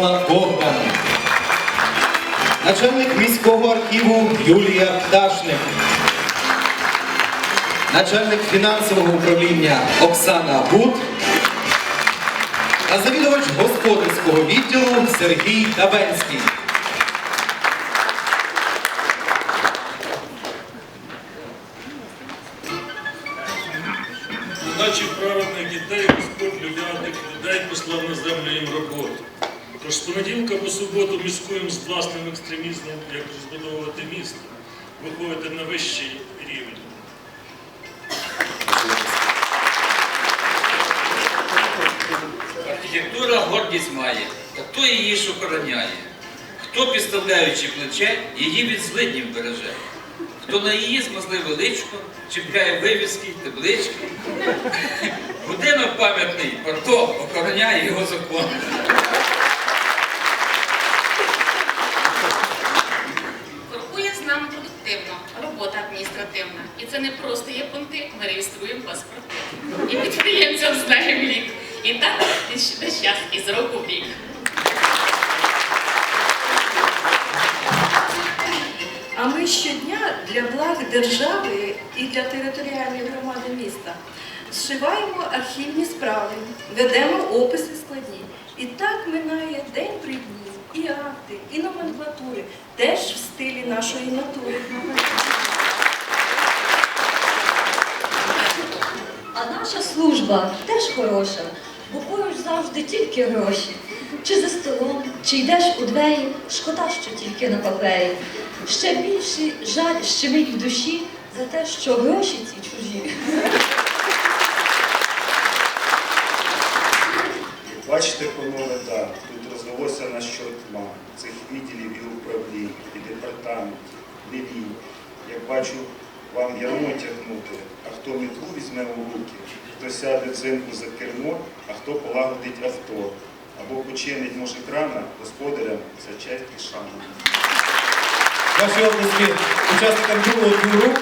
Богдан. Начальник міського архіву Юлія Пташник. Начальник фінансового управління Оксана Гуд. Та завідувач господарського відділу Сергій Табенський. Наче праведних дітей Господь людяних людей послав на землю їм роботу. Тож з понеділка по суботу міскуємо з власним екстремізмом, як розбудовувати місто, виходити на вищий рівень. Архітектура гордість має, та хто її ж охороняє? Хто, підставляючи плече, її від злиднів береже? Хто на її змазливе личко чіпляє вивіски, таблички? Будинок пам'ятний, парто охороняє його закон. Продуктивно, робота адміністративна. І це не просто є понти, ми реєструємо паспорти. І підприємцям знаємо лік. І так весь час із року в рік. А ми щодня для благ держави і для територіальної громади міста зшиваємо архівні справи, ведемо описи складні. І так минає день при дні, і акти, і номенклатури, теж в стилі нашої натури. А наша служба теж хороша, бо поруч завжди тільки гроші. Чи за столом, чи йдеш у двері, шкода, що тільки на папері. Ще більший жаль щемить в душі за те, що гроші ці чужі. Тьма цих відділів і управлінь, і департаментів, ліній. Як бачу, вам ярмо тягнути, а хто метру візьме у руки, хто сяде взимку за кермо, а хто полагодить авто, або починить може крана господарям за честь і шану. Ваші обласки учасникам другого туру